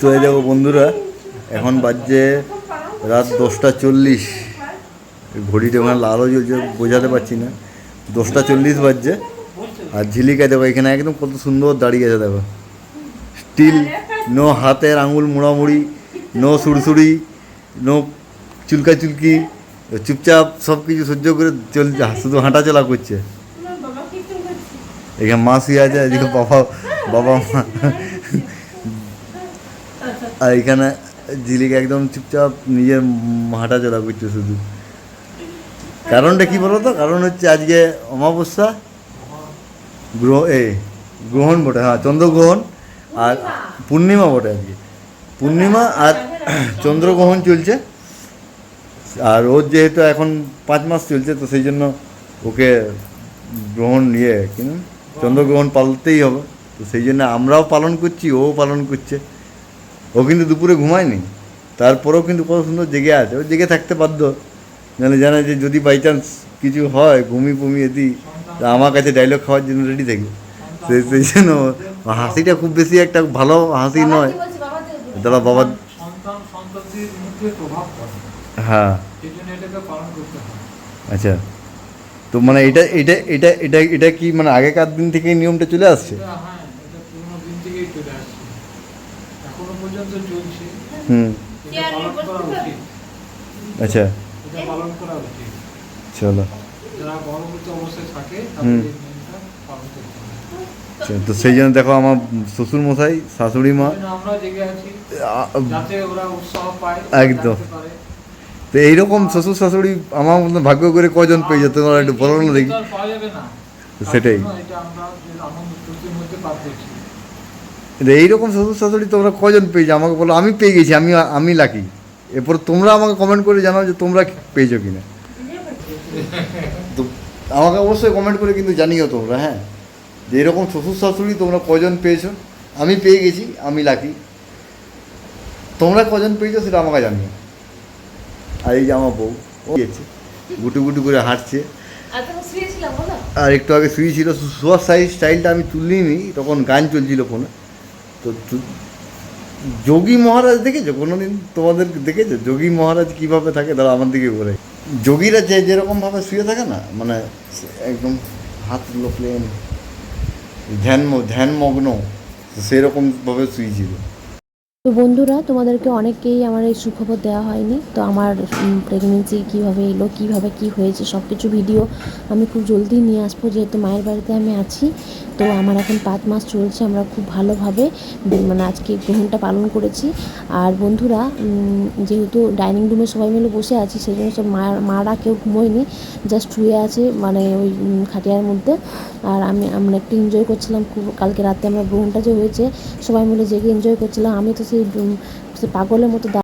তো এই দেখো বন্ধুরা, এখন বাজছে রাত দশটা চল্লিশ। ঘড়িটা ওখানে লালও জ্বলছে, বোঝাতে পারছি না। দশটা চল্লিশ বাজছে, আর ঝিলিকা দেখো, এখানে একদম কত সুন্দর দাঁড়িয়ে আছে, দেখো। স্টিল, নো হাতের আঙুল মুড়ামুড়ি, নো সুড়সুড়ি, নো চুলকা চুলকি, চুপচাপ সব কিছু সহ্য করে চল শুধু হাঁটাচলা করছে। এখানে মাসি আছে, এদিকে বাবা বাবা মা আর এখানে ঝিলিকা একদম চুপচাপ নিজের হাঁটাচলা করছে শুধু। কারণটা কি বলো তো কারণ হচ্ছে আজকে অমাবস্যা, গ্রহ, এ, গ্রহণ বটে হ্যাঁ চন্দ্রগ্রহণ আর পূর্ণিমা বটে আজকে। পূর্ণিমা আর চন্দ্রগ্রহণ চলছে। আর ওর যেহেতু এখন পাঁচ মাস চলছে, তো সেই জন্য ওকে গ্রহণ নিয়ে কিন্তু চন্দ্রগ্রহণ পালতেই হবে। তো সেই জন্য আমরাও পালন করছি, ও পালন করছে। ও কিন্তু দুপুরে ঘুমায়নি। তারপরেও কিন্তু কত সুন্দর জেগে আছে। ও জেগে থাকতে বাধ্য। নাহলে জানে যে যদি বাই চান্স কিছু হয় ঘুমিয়ে ফুমিয়ে দিই তা আমার কাছে ডায়লগ খাওয়ার জন্য রেডি থাকি। সেই সেই জন্য হাসিটা খুব বেশি একটা ভালো হাসি নয়। দাদা বাবা সন্তান সন্ততির মধ্যে প্রভাব পড়ে। হ্যাঁ। সেই জন্য এটাকে পালন করতে হয়। আচ্ছা। তো মানে এটা এটা এটা এটা এটা কি মানে আগেকার দিন থেকে নিয়মটা চলে আসছে? করতে হবে। আচ্ছা, তো সেই জন্য দেখো আমার শ্বশুর মশাই শাশুড়ি মা একদম। তো এইরকম শ্বশুর শাশুড়ি আমার মতো ভাগ্য করে কজন পেয়ে যেত তোমরা একটু বলো না দেখি। সেটাই। তার জন্য এটা আমরা যে আনন্দ ফুর্তির মধ্যে পার করছি তো এইরকম শ্বশুর শাশুড়ি তোমরা কজন পেয়েছ? আমাকে বলো আমি পেয়ে গেছি আমি আমি লাকি এরপর তোমরা আমাকে কমেন্ট করে জানাও যে তোমরা পেয়েছ কিনা। তো আমাকে অবশ্যই কমেন্ট করে কিন্তু জানিও তোমরা হ্যাঁ। যে এরকম শ্বশুর শাশুড়ি তোমরা কজন পেয়েছ? আমি পেয়ে গেছি আমি লাকি তোমরা কজন পেয়েছ সেটা আমাকে জানিও। আর এই যে আমার বউ ও গেছে গুটু গুটু করে হাঁটছে। আর একটু আগে শুয়েছিল শোয়ার সাইজ স্টাইলটা আমি তুলিনি তখন গান চলছিল ফোনে তো যোগী মহারাজ দেখেছ? কোনোদিন তোমাদের দেখেছ? যোগী মহারাজ কীভাবে থাকে? তারা আমার দিকে বলে যোগীরা যে যেরকমভাবে শুয়ে থাকে না মানে একদম হাতগুলো প্লেন ধ্যান ধ্যানমগ্ন, সেরকমভাবে শুয়েছিল। তো বন্ধুরা, তোমাদেরকে অনেককেই আমার এই সুখবর দেওয়া হয়নি। তো আমার প্রেগনেন্সি কীভাবে এলো, কীভাবে কি হয়েছে সব কিছু ভিডিও আমি খুব জলদি নিয়ে আসব, যেহেতু মায়ের বাড়িতে আমি আছি। তো আমার এখন পাঁচ মাস চলছে, আমরা খুব ভালোভাবে মানে আজকে গ্রহণটা পালন করেছি। আর বন্ধুরা যেহেতু ডাইনিং রুমে সবাই মিলে বসে আছি সেই জন্য সব মারা কেউ ঘুমোয়নি, জাস্ট শুয়ে আছে মানে ওই খাটিয়ার মধ্যে। আর আমি, আমরা একটু এনজয় করছিলাম, খুব কালকে রাতে আমরা গ্রহণটা যে হয়েছে, সবাই মিলে জেগে এনজয় করছিলাম। আমি তো সেই পাগলের মতো